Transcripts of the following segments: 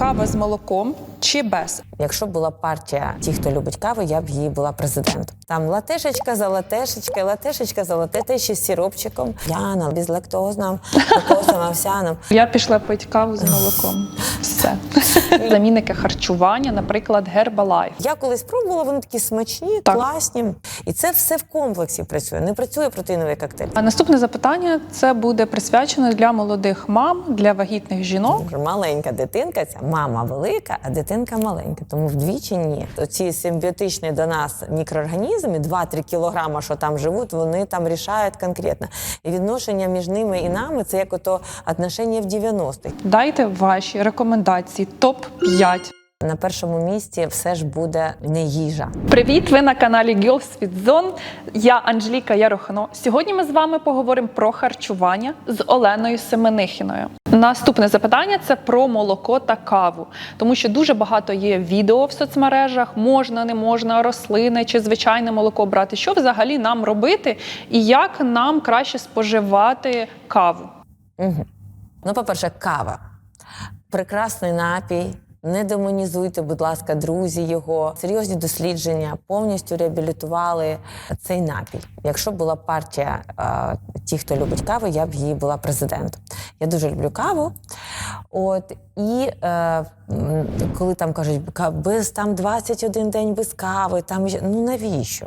кава з молоком чи без? Якщо була партія ті, хто любить каву, я б її була президентом. Там латешечка за латешечкою, латешечка за латете ще з сиропчиком, яном, безлактозним, кокосом, овсяним. Я пішла пити каву з молоком. Все. Замінники харчування, наприклад, Herbalife. Я колись пробувала, вони такі смачні, Так. класні. І це все в комплексі працює. Не працює протеїновий коктейль. А наступне запитання це буде присвячено для молодих мам, для вагітних жінок. Маленька дитинка, ця мама велика, а дитинка маленька. Тому вдвічі ні. Оці симбіотичні до нас мікроорганізми, 2-3 кілограма, що там живуть, вони там рішають конкретно. І відношення між ними і нами це як ото отношення в 90-х. Дайте ваші рекомендації топ 5 На першому місці все ж буде не їжа. Привіт! Ви на каналі Girls with Zone. Я Анжеліка Ярохно. Сьогодні ми з вами поговоримо про харчування з Оленою Семенихіною. Наступне запитання це про молоко та каву, тому що дуже багато є відео в соцмережах: можна, не можна, рослини чи звичайне молоко брати. Що взагалі нам робити, і як нам краще споживати каву? Угу. Ну, по-перше, кава. Прекрасний напій. Не демонізуйте, будь ласка, друзі, його серйозні дослідження повністю реабілітували цей напій. Якщо була партія е, ті, хто любить каву, я б її була президентом. Я дуже люблю каву. От і е, коли там кажуть, без там 21 день без кави, там ну навіщо?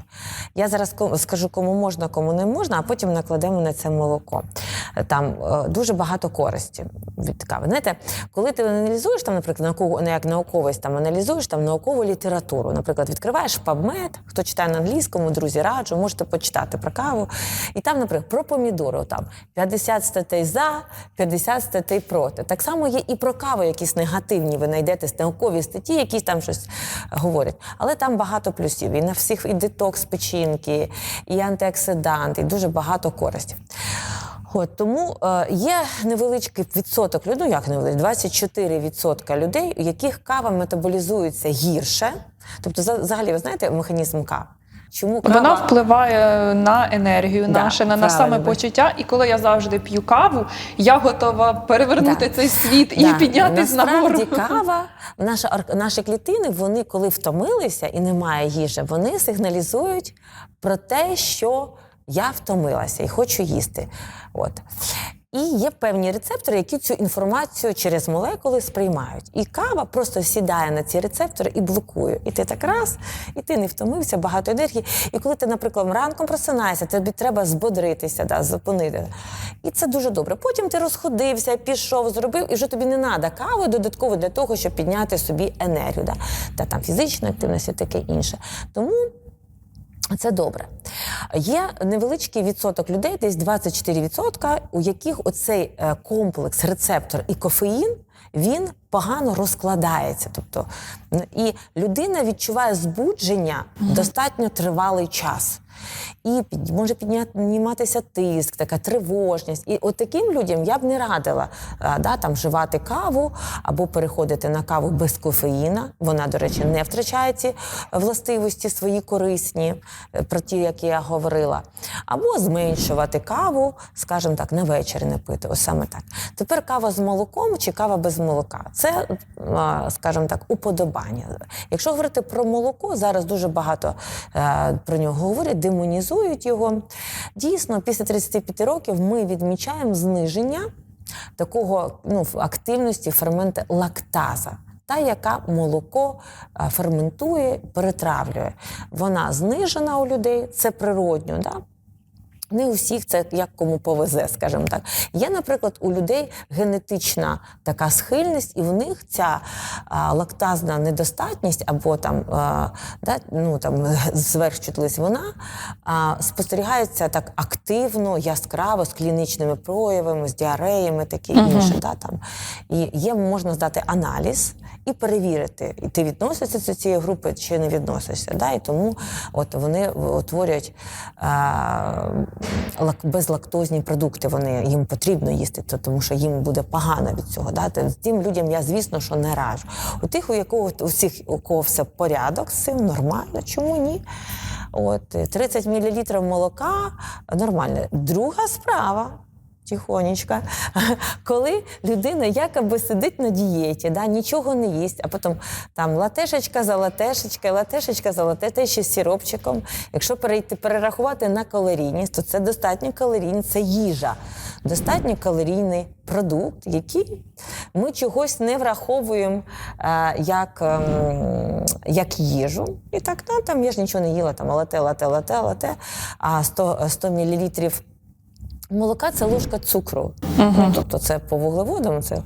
Я зараз скажу, кому можна, кому не можна, а потім накладемо на це молоко. Там е, дуже багато користі від кави. Знаєте, коли ти аналізуєш там, наприклад, наукову, не як науковець, там аналізуєш там наукову літературу. Наприклад, відкриваєш PubMed, хто читає на англійському, друзі, раджу, можете почитати про каву. І там, наприклад, про помідори, там 50 статей за, 50 статей проти. Так само є і про каву, якісь негативні. Ви знайдете наукові статті, які там щось говорять. Але там багато плюсів. І на всіх і детокс печінки, і антиоксиданти, і дуже багато користі. От, тому е, є невеличкий відсоток людей, ну як невеличкий, 24% людей, у яких кава метаболізується гірше. Тобто, взагалі, ви знаєте механізм кави? Чому кава? Вона впливає на енергію Да, наше, на, на правильно. самопочуття. І коли я завжди п'ю каву, я готова перевернути Да. цей світ і Да. піднятись нагору. Насправді кава, наша, наші клітини, вони коли втомилися і немає їжі, вони сигналізують про те, що я втомилася і хочу їсти. От. І є певні рецептори, які цю інформацію через молекули сприймають. І кава просто сідає на ці рецептори і блокує. І ти так раз, і ти не втомився, багато енергії. І коли ти, наприклад, ранком просинаєшся, тобі треба збодритися, да, зупинити. І це дуже добре. Потім ти розходився, пішов, зробив, і вже тобі не треба кави додатково для того, щоб підняти собі енергію. Да? Та там фізична активність і таке інше. Тому це добре. Є невеличкий відсоток людей, десь 24%, у яких оцей е, комплекс, рецептор і кофеїн. Він погано розкладається. Тобто, і людина відчуває збудження достатньо тривалий час. І під, може підніматися тиск, така тривожність. І от таким людям я б не радила а, да, там, вживати каву або переходити на каву без кофеїна. Вона, до речі, не втрачає ці властивості свої корисні, е, про ті, які я говорила. Або зменшувати каву, скажімо так, на вечір не пити. Ось саме так. Тепер кава з молоком чи кава без молока. Це, скажімо так, уподобання. Якщо говорити про молоко, зараз дуже багато е, про нього говорять, демонізують його. Дійсно, після 35 років ми відмічаємо зниження такого ну, активності фермента лактаза. Та, яка молоко ферментує, перетравлює. Вона знижена у людей, це природньо. Да? Не у всіх це як кому повезе, скажімо так. Є, наприклад, у людей генетична така схильність, і в них ця а, лактазна недостатність або там, а, да, ну, там зверхчутливість, вона а, спостерігається так активно, яскраво, з клінічними проявами, з діареями, таке інше. Да, там. І є, можна здати аналіз і перевірити, і ти відносишся до цієї групи чи не відносишся. Да? І тому от вони утворюють а, безлактозні продукти. Вони їм потрібно їсти, то- тому що їм буде погано від цього. Да? Тим людям я, звісно, що не раджу. У тих, у якого у всіх, у кого все порядок з цим, нормально, чому ні? От 30 мл молока нормально. Друга справа. Тихонечко, коли людина якоби сидить на дієті, да, нічого не їсть, а потім там латешечка за латешечкою, латешечка за лате, те ще з сиропчиком. Якщо перейти перерахувати на калорійність, то це достатньо калорійність, це їжа. Достатньо калорійний продукт, який ми чогось не враховуємо е, як, ем, як їжу. І так, ну, там я ж нічого не їла, там лате, лате, лате, лате, а 100, 100 мл молока це ложка цукру. Ну, тобто це по вуглеводам, це,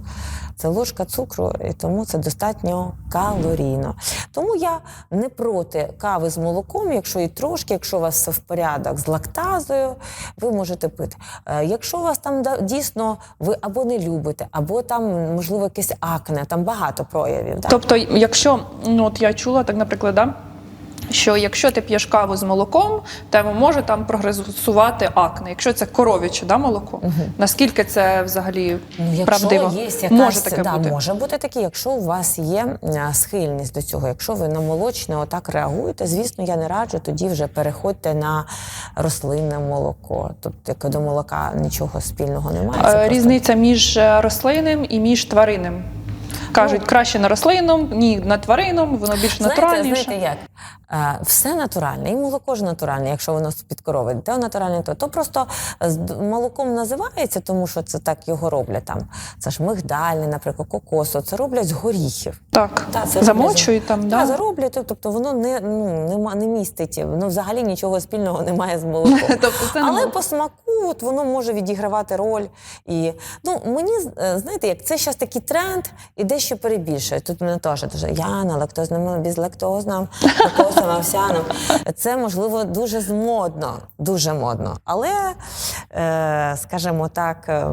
це ложка цукру, і тому це достатньо калорійно. Тому я не проти кави з молоком, якщо і трошки, якщо у вас все в порядок з лактазою, ви можете пити. Е, Якщо у вас там дійсно ви або не любите, або там, можливо, якесь акне, там багато проявів. Да? Тобто, якщо ну от я чула так, наприклад, да, що якщо ти п'єш каву з молоком, то може там прогресувати акне. Якщо це коров'яче да, молоко, наскільки це взагалі Ну, якщо правдиво? є якась, може таке да, бути. може бути таке, якщо у вас є схильність до цього, якщо ви на молочне отак реагуєте, звісно, я не раджу, тоді вже переходьте на рослинне молоко. Тобто, до молока нічого спільного немає. це просто- Різниця між е, рослинним і між тваринним. Кажуть, краще на рослинному, ні на тваринному, воно більш Знаєте, натуральніше. знаєте як? Е, Все натуральне, і молоко ж натуральне, якщо воно з-під корови, те натуральне, то, то просто молоком називається, тому що це так його роблять. Там це ж мигдальне, наприклад, кокосо, це роблять з горіхів. Так, Та, це замочують там, Да, зароблять, тобто воно не, ну, нема, не містить, воно взагалі нічого спільного немає з молоком. Тобто Але по смаку от воно може відігравати роль. І, ну, мені, е, знаєте, як це зараз такий тренд і дещо перебільшує. Тут мене теж дуже Яна, лактозним, безлактозним, кокосом, овсяним. Це, можливо, дуже змодно, дуже модно. Але, е, скажімо так, е,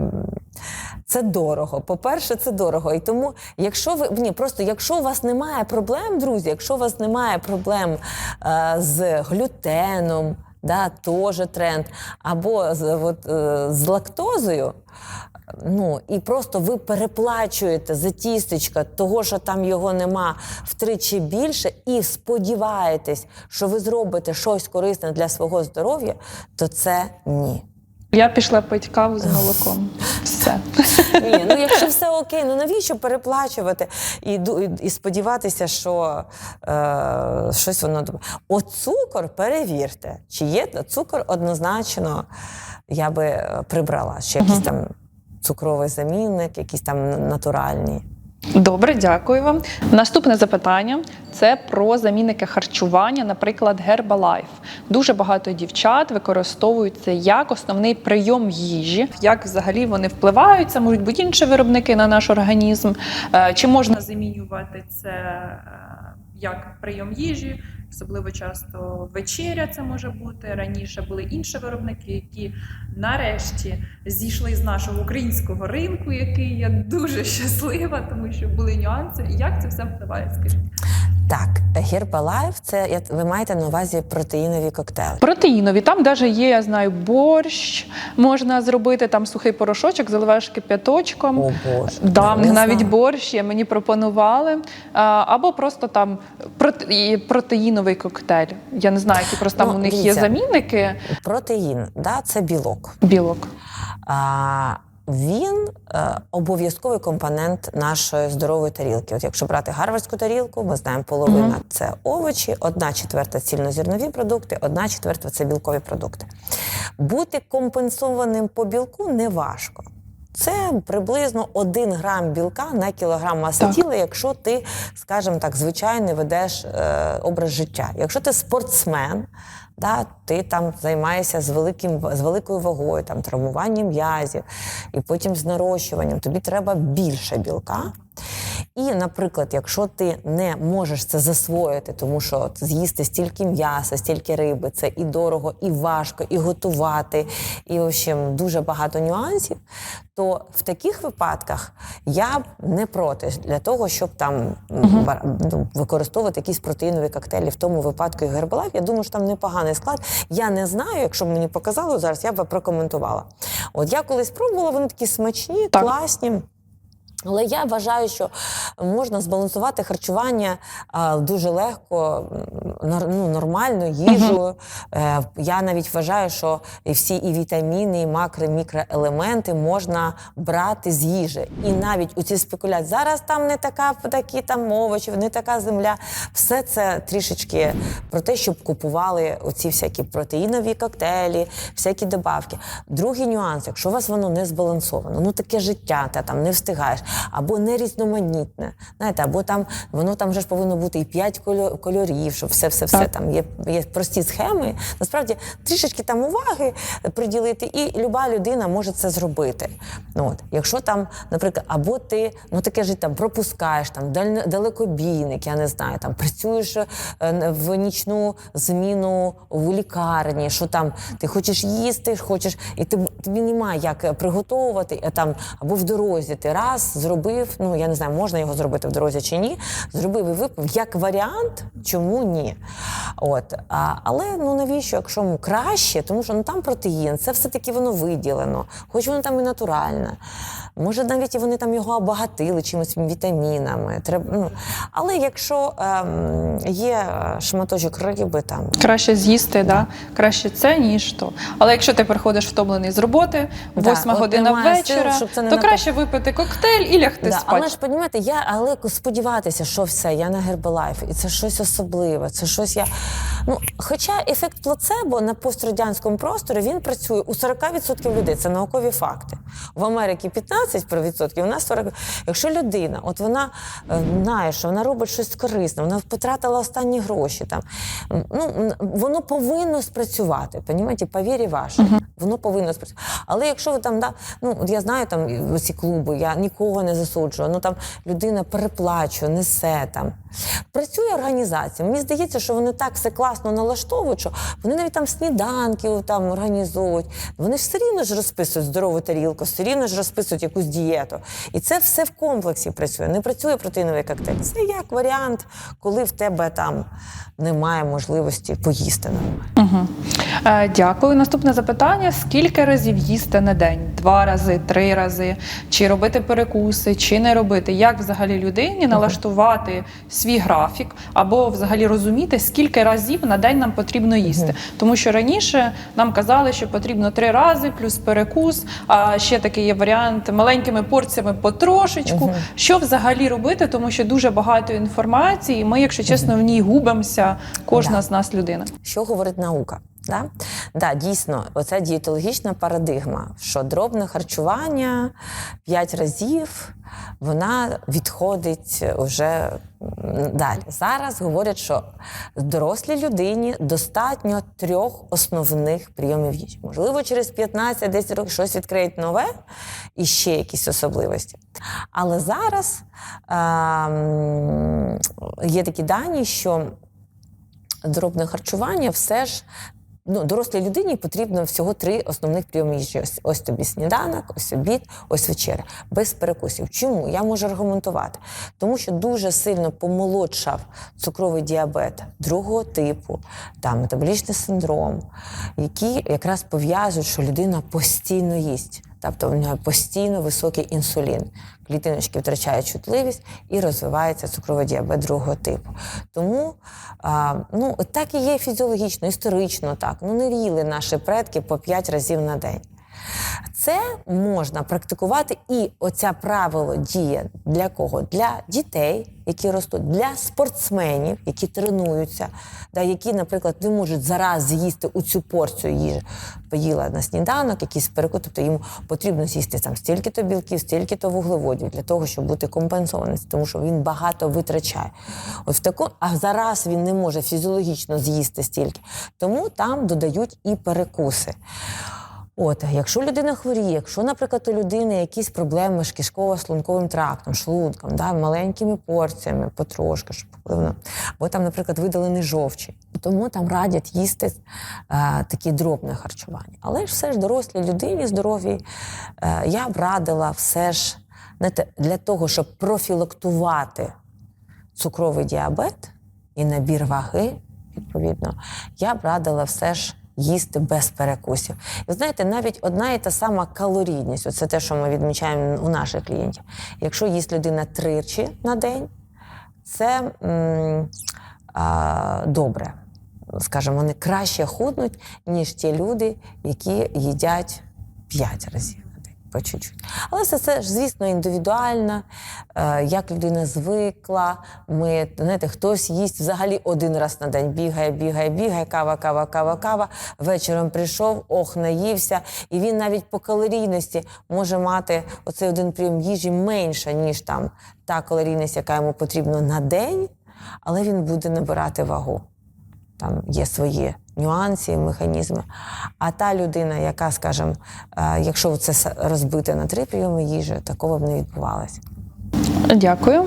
це дорого. По-перше, це дорого. І тому, якщо ви ні, просто якщо у вас немає проблем, друзі, якщо у вас немає проблем е, з глютеном, да, теж тренд, або з, от, з лактозою. Ну і просто ви переплачуєте за тістечка того, що там його нема втричі більше, і сподіваєтесь, що ви зробите щось корисне для свого здоров'я, то це ні. Я пішла пити каву з молоком. Все. Ні, ну якщо все окей, ну навіщо переплачувати і, і, і сподіватися, що е, щось воно доб- От цукор перевірте, чи є цукор однозначно я би е, прибрала. Ще якийсь там цукровий замінник, якісь там натуральні. Добре, дякую вам. Наступне запитання це про замінники харчування, наприклад, Herbalife. Дуже багато дівчат використовують це як основний прийом їжі. Як взагалі вони впливають? Це можуть бути інші виробники на наш організм. Е, Чи можна замінювати це е, як прийом їжі? Особливо часто вечеря це може бути. Раніше були інші виробники, які нарешті зійшли з нашого українського ринку, який я дуже щаслива, тому що були нюанси. Як це все впливає? Скажіть? Так, Herbalife – це ви маєте на увазі протеїнові коктейли. Протеїнові, там навіть є, я знаю, борщ можна зробити, там сухий порошочок, заливаєш кип'яточком. О Боже, Да, не навіть знаю. борщ є, мені пропонували. Або просто там проте- протеїновий коктейль. Я не знаю, які просто там Ну, у них є замінники Протеїн, да, це білок. білок. А, він е, обов'язковий компонент нашої здорової тарілки. От якщо брати гарвардську тарілку, ми знаємо, половина Мгм. це овочі, одна четверта цільнозернові продукти, одна четверта це білкові продукти. Бути компенсованим по білку не важко. Це приблизно 1 грам білка на кілограм маси Так. тіла, якщо ти, скажімо так, звичайний ведеш е, образ життя. Якщо ти спортсмен, да, ти там займаєшся з, великим, з великою вагою, там, травмуванням м'язів і потім з нарощуванням, тобі треба більше білка. І, наприклад, якщо ти не можеш це засвоїти, тому що з'їсти стільки м'яса, стільки риби, це і дорого, і важко, і готувати, і в общем, дуже багато нюансів, то в таких випадках я не проти для того, щоб там ну, використовувати якісь протеїнові коктейлі. В тому випадку і Herbalife, я думаю, що там непоганий склад. Я не знаю, якщо б мені показали зараз, я б прокоментувала. От я колись пробувала, вони такі смачні, Так. класні. Але я вважаю, що можна збалансувати харчування а, дуже легко, нор- ну, нормально, їжу. Е, я навіть вважаю, що і всі і вітаміни, і макро, і мікроелементи можна брати з їжі. І навіть у ці спекуляції зараз там не така, такі там овочі, не така земля. Все це трішечки про те, щоб купували оці всякі протеїнові коктейлі, всякі добавки. Другий нюанс, якщо у вас воно не збалансовано, ну таке життя, ти там не встигаєш, або не різноманітне. Знаєте, або там воно там вже ж повинно бути і п'ять кольорів, щоб все, все, все там є, є прості схеми. Насправді трішечки там уваги приділити, і люба людина може це зробити. Ну, от, якщо там, наприклад, або ти ну таке життя там пропускаєш там далекобійник, я не знаю, там працюєш е, в нічну зміну в лікарні, що там ти хочеш їсти, хочеш, і ти, тобі немає як приготовувати, там або в дорозі ти раз зробив. Ну я не знаю, можна його зробити в дорозі чи ні. Зробив і випив як варіант, чому ні? От а, але ну навіщо, якщо краще, тому що ну там протеїн, це все таки воно виділено, хоч воно там і натуральне. Може, навіть і вони там його обагатили чимось вітамінами. Треба, ну, але якщо ем, є шматочок риби, там Краще з'їсти, да. краще це, ніж то. Але якщо ти приходиш втомлений з роботи, восьма от година немає сил, то напи- краще випити коктейль і лягти Да, спати. але ж розумієте, я але сподіватися, що все, я на Гербалайф, і це щось особливе, це щось я. Ну, хоча ефект плацебо на пострадянському просторі він працює у 40% людей. Це наукові факти. В Америці 15%, у нас 40%. Якщо людина, от вона е, знає, що вона робить щось корисне, вона потратила останні гроші там. Ну, воно повинно спрацювати. Понімаєте, по вірі вашій. Воно повинно спрацювати. Але якщо ви там, да, ну от я знаю там ці клуби, я нікого не засуджую. Ну там людина переплачує, несе там. Працює організація. Мені здається, що вони так все класно налаштовують, що вони навіть там сніданки там організовують. Вони ж все рівно ж розписують здорову тарілку, рівно ж розписують якусь дієту. І це все в комплексі працює. Не працює протеїновий коктейль. Це як варіант, коли в тебе там немає можливості поїсти нормально. Угу. Е, дякую. Наступне запитання: скільки разів їсти на день? Два рази, три рази, чи робити перекуси, чи не робити? Як взагалі людині налаштувати свій графік, або взагалі розуміти, скільки разів на день нам потрібно їсти? Тому що раніше нам казали, що потрібно три рази плюс перекус. А ще такий є варіант маленькими порціями потрошечку. Що взагалі робити? Тому що дуже багато інформації, і ми, якщо чесно, в ній губимося. Кожна Да. з нас людина. Що говорить наука? Да? Да, дійсно, оця дієтологічна парадигма, що дробне харчування 5 разів, вона відходить вже далі. Зараз говорять, що дорослій людині достатньо трьох основних прийомів їжі. Можливо, через 15-10 років щось відкриють нове і ще якісь особливості. Але зараз ем, є такі дані, що дробне харчування все ж. Ну, дорослій людині потрібно всього три основних прийоми їжі. Ось, ось тобі сніданок, ось обід, ось вечеря. Без перекусів. Чому? Я можу аргументувати. Тому що дуже сильно помолодшав цукровий діабет другого типу, там, метаболічний синдром, які якраз пов'язують, що людина постійно їсть. Тобто в нього постійно високий інсулін. Клітиночки втрачають чутливість і розвивається цукровий діабет другого типу. Тому а, ну, так і є фізіологічно, історично так. Ну не віли наші предки по 5 разів на день. Це можна практикувати, і оця правило діє для кого? Для дітей, які ростуть, для спортсменів, які тренуються, да, які, наприклад, не можуть зараз з'їсти у цю порцію їжі. Поїла на сніданок, якийсь перекус, тобто йому потрібно з'їсти там стільки-то білків, стільки-то вуглеводів для того, щоб бути компенсованим, тому що він багато витрачає. От в тако, а зараз він не може фізіологічно з'їсти стільки, тому там додають і перекуси. От, якщо людина хворіє, якщо, наприклад, у людини якісь проблеми з кишково-шлунковим трактом, шлунком, да, маленькими порціями, потрошки, щоб впливно, або там, наприклад, видалений жовчі, тому там радять їсти е, такі дробне харчування. Але ж все ж дорослій людині здоровій е, я б радила все ж знаєте, для того, щоб профілактувати цукровий діабет і набір ваги, відповідно, я б радила все ж їсти без перекусів. І знаєте, навіть одна і та сама калорійність, це те, що ми відмічаємо у наших клієнтів. Якщо їсть людина тричі на день, це м, а, добре. Скажімо, вони краще худнуть, ніж ті люди, які їдять п'ять разів по чуть-чуть. Але все це ж, звісно, індивідуально, е, як людина звикла. Ми, знаєте, хтось їсть взагалі один раз на день, бігає, бігає, бігає, кава, кава, кава, кава. Вечором прийшов, ох, наївся. І він навіть по калорійності може мати оцей один прийом їжі менше, ніж там та калорійність, яка йому потрібна на день, але він буде набирати вагу там є свої нюанси, механізми. А та людина, яка, скажімо, е, якщо це розбити на три прийоми їжі, такого б не відбувалося. Дякую.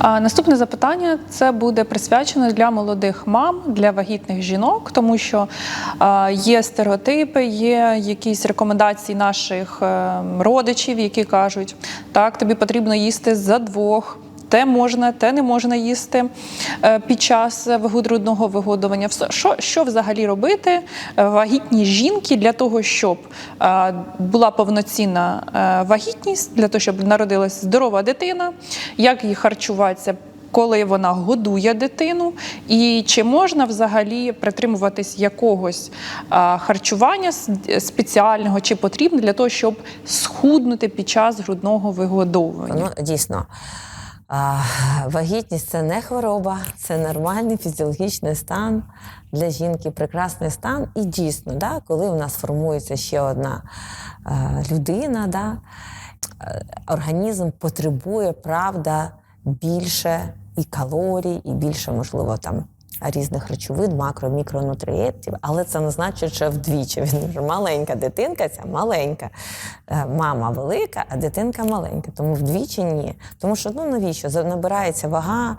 Наступне запитання це буде присвячено для молодих мам, для вагітних жінок, тому що а, є стереотипи, є якісь рекомендації наших е, родичів, які кажуть, так, тобі потрібно їсти за двох. Те можна, те не можна їсти е, під час грудного вигодування. Що, що взагалі робити е, вагітній жінки для того, щоб е, була повноцінна вагітність, для того, щоб народилася здорова дитина, як їй харчуватися, коли вона годує дитину, і чи можна взагалі притримуватись якогось харчування спеціального чи потрібно для того, щоб схуднути під час грудного вигодовування? Ну, дійсно. А, вагітність це не хвороба, це нормальний фізіологічний стан для жінки, прекрасний стан. І дійсно, да, коли у нас формується ще одна а, людина, да, е, організм потребує, правда, більше і калорій, і більше, можливо, там. Різних речовин, макро, мікронутрієнтів, але це не значить, що вдвічі. Він вже маленька дитинка, ця маленька. Е, Мама велика, а дитинка маленька. Тому вдвічі ні. Тому що ну навіщо? Набирається вага,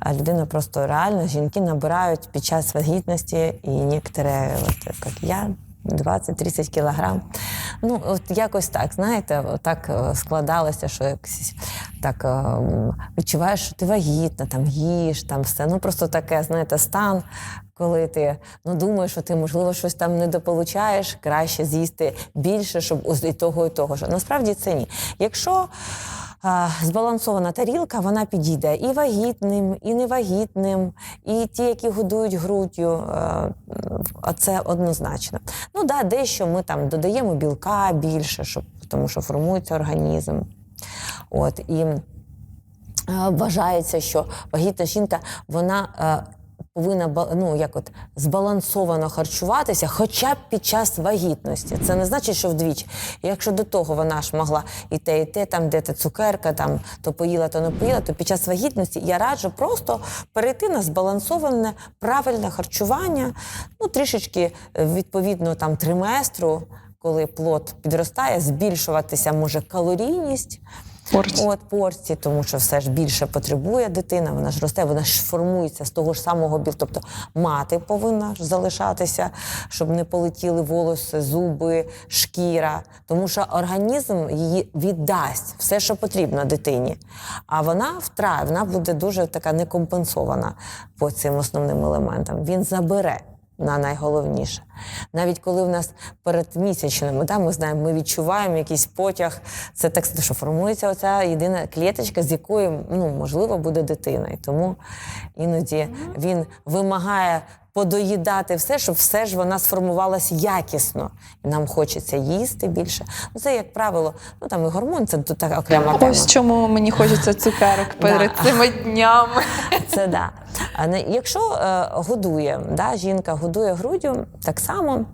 а людина просто реально жінки набирають під час вагітності, і некоторі, от як я, 20-30 кілограм. Ну, от якось так, знаєте, так е, складалося, що якось так е, відчуваєш, що ти вагітна, там їш, там все. Ну просто таке, знаєте, стан, коли ти ну, думаєш, що ти, можливо, щось там недополучаєш, краще з'їсти більше, щоб і того, і того. Що. Насправді це ні. Якщо збалансована тарілка, вона підійде і вагітним, і невагітним, і ті, які годують груддю. е, це однозначно. Ну да, дещо ми там додаємо білка більше, щоб, тому що формується організм. От і е, вважається, що вагітна жінка вона. Повинна ну, як от, збалансовано харчуватися, хоча б під час вагітності. Це не значить, що вдвічі. Якщо до того вона ж могла і те, і те, там, де те цукерка, там, то поїла, то не поїла, то під час вагітності я раджу просто перейти на збалансоване правильне харчування, ну, трішечки е, відповідно там, триместру, коли плод підростає, збільшуватися може калорійність. Порції. От порції, тому що все ж більше потребує дитина, вона ж росте, вона ж формується з того ж самого білку. Тобто мати повинна ж залишатися, щоб не полетіли волоси, зуби, шкіра. Тому що організм її віддасть все, що потрібно дитині. А вона втра, вона буде дуже така некомпенсована по цим основним елементам. Він забере на найголовніше. Навіть коли в нас перед місячними, да, ми знаємо, ми відчуваємо якийсь потяг, це так що формується оця єдина клеточка, з якою ну, можливо буде дитина. І тому іноді він вимагає подоїдати все, щоб все ж вона сформувалась якісно. І нам хочеться їсти більше. Ну, це, як правило, ну там і гормон, це тут така окрема тема. Ось чому мені хочеться цукерок перед цими днями. Це да. Якщо е, годує, да, жінка годує груддю, так само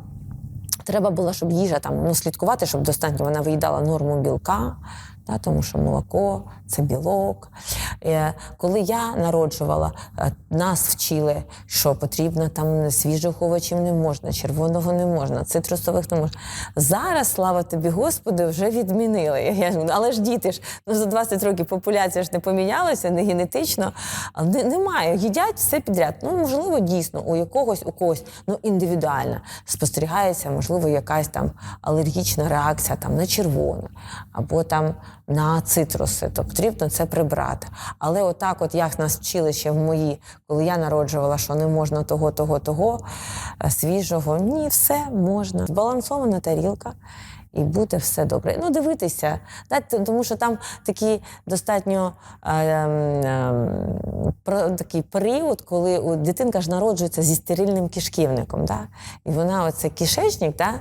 треба було, щоб їжа там ну, слідкувати, щоб достатньо вона виїдала норму білка. Да, тому що молоко це білок. Е, коли я народжувала, е, нас вчили, що потрібно там свіжих овочів не можна, червоного не можна, цитрусових не можна. Зараз, слава тобі, Господи, вже відмінили. Я але ж діти ж ну, за 20 років популяція ж не помінялася, не генетично. Не- немає, їдять все підряд. Ну, можливо, дійсно, у якогось, у когось ну, індивідуально спостерігається, можливо, якась там алергічна реакція там, на червоне або там на цитруси, то потрібно це прибрати. Але отак, от як нас вчили ще в мої, коли я народжувала, що не можна того, того, того е, свіжого. Ні, все можна. Збалансована тарілка. І буде все добре. Ну, дивитися, да, тому що там такий достатньо е, про, такий період, коли у дитинка ж народжується зі стерильним кишківником. Да? І вона, оце кишечник, да?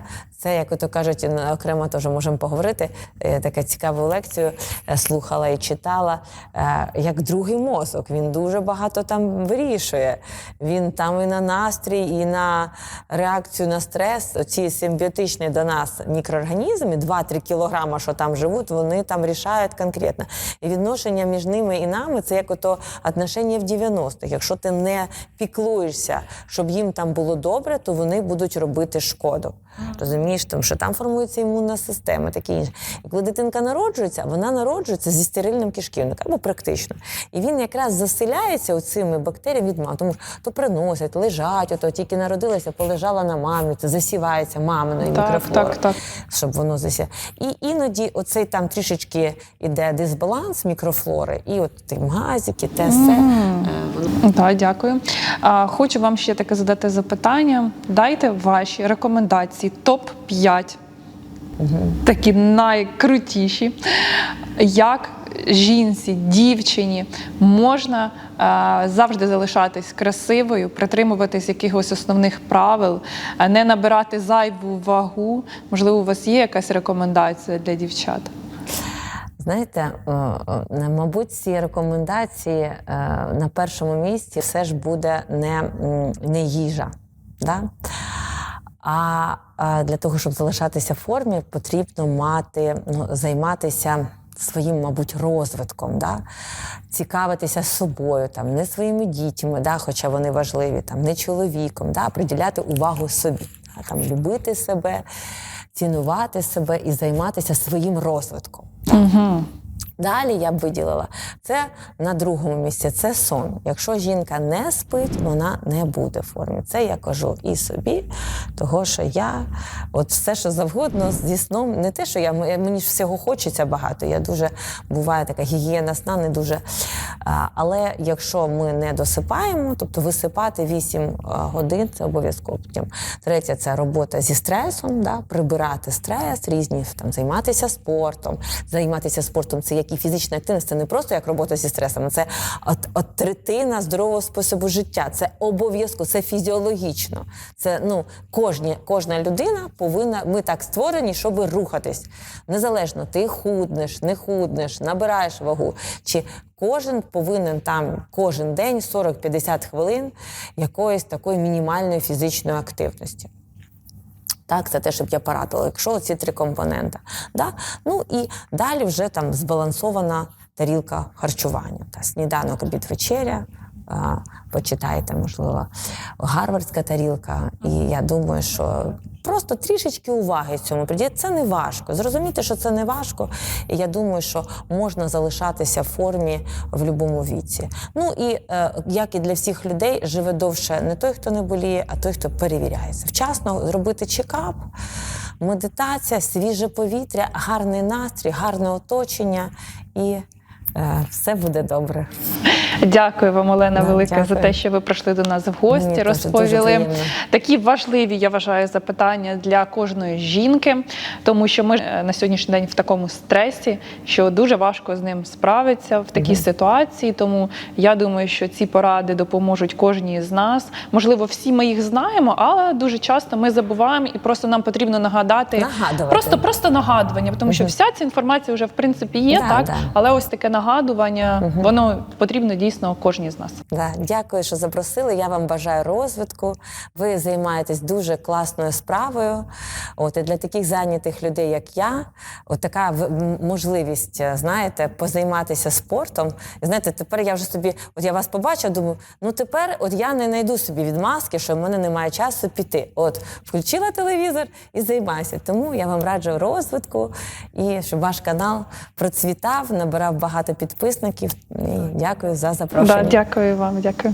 це, як ото кажуть, окремо теж можемо поговорити. е, Така цікаву лекцію е, слухала і читала, е, як другий мозок. Він дуже багато там вирішує. Він там і на настрій, і на реакцію на стрес. Оці симбіотичні до нас мікроорганізми, 2-3 кілограма, що там живуть, вони там рішають конкретно. І відношення між ними і нами це як ото отношення в 90-х. Якщо ти не піклуєшся, щоб їм там було добре, то вони будуть робити шкоду. Розумієш, тому що там формується імунна система, таке інше. І коли дитинка народжується, вона народжується зі стерильним кишківником, або практично. І він якраз заселяється оцими бактеріями від мами, тому що то приносять, лежать, ото тільки народилася, полежала на мамі, це засівається маминою Так, мікрофлорою, так, так. щоб воно засів. І іноді оцей там трішечки іде дисбаланс мікрофлори, і от ті газики, те все. е, воно Так, дякую. А, хочу вам ще таке задати запитання. Дайте ваші рекомендації топ 5 такі найкрутіші. Як жінці, дівчині можна е, завжди залишатись красивою, притримуватись якихось основних правил, е, не набирати зайву вагу. Можливо, у вас є якась рекомендація для дівчат? Знаєте, мабуть, ці рекомендації е, на першому місці все ж буде не, не їжа. Да? А для того, щоб залишатися в формі, потрібно мати, ну, займатися своїм, мабуть, розвитком, да? цікавитися собою, там, не своїми дітьми, да? хоча вони важливі, там, не чоловіком, да? приділяти увагу собі, да? там, любити себе, цінувати себе і займатися своїм розвитком. Угу. Далі я б виділила це на другому місці. Це сон. Якщо жінка не спить, вона не буде в формі. Це я кажу і собі, того що я, от все, що завгодно зі сном, не те, що я мені ж всього хочеться багато. Я дуже буває така гігієна сна, не дуже. Але якщо ми не досипаємо, тобто висипати 8 годин, це обов'язково. Потім третє це робота зі стресом, да, прибирати стрес, різні там займатися спортом. Займатися спортом це як і фізична активність, це не просто як робота зі стресом, це от, от третина здорового способу життя. Це обов'язково, це фізіологічно. Це ну кожні, кожна людина повинна. Ми так створені, щоб рухатись. Незалежно, ти худнеш, не худнеш, набираєш вагу. Чи кожен повинен там кожен день 40-50 хвилин якоїсь такої мінімальної фізичної активності. Так, це те, щоб я порадила, якщо ці три компоненти. Да? Ну і далі вже там збалансована тарілка харчування. Та сніданок, обід, вечеря. А, почитайте, можливо, гарвардська тарілка. І я думаю, що просто трішечки уваги цьому приділяти. Це не важко. Зрозуміти, що це не важко. І я думаю, що можна залишатися в формі в будь-якому віці. Ну і е, як і для всіх людей, живе довше не той, хто не боліє, а той, хто перевіряється. Вчасно зробити чекап, медитація, свіже повітря, гарний настрій, гарне оточення і е, все буде добре. Дякую вам, Олена, Да, велика за те, що ви прийшли до нас в гості, Мені дуже розповіли такі важливі, я вважаю, запитання для кожної жінки, тому що ми е, на сьогоднішній день в такому стресі, що дуже важко з ним справитися в такій ситуації. Тому я думаю, що ці поради допоможуть кожній з нас. Можливо, всі ми їх знаємо, але дуже часто ми забуваємо і просто нам потрібно нагадати. Нагадувати. Просто просто нагадування, тому що вся ця інформація вже в принципі є, Да, так да. але ось таке нагадування, воно потрібно дійсно кожній з нас. Да, дякую, що запросили. Я вам бажаю розвитку. Ви займаєтесь дуже класною справою. От і для таких зайнятих людей, як я, от така можливість, е, знаєте, позайматися спортом. І знаєте, тепер я вже собі, от я вас побачила, думаю, ну тепер от я не знайду собі відмазки, що в мене немає часу піти. От включила телевізор і займайся. Тому я вам раджу розвитку і щоб ваш канал процвітав, набирав багато підписників. І дякую за. Да, Дякую вам, дякую.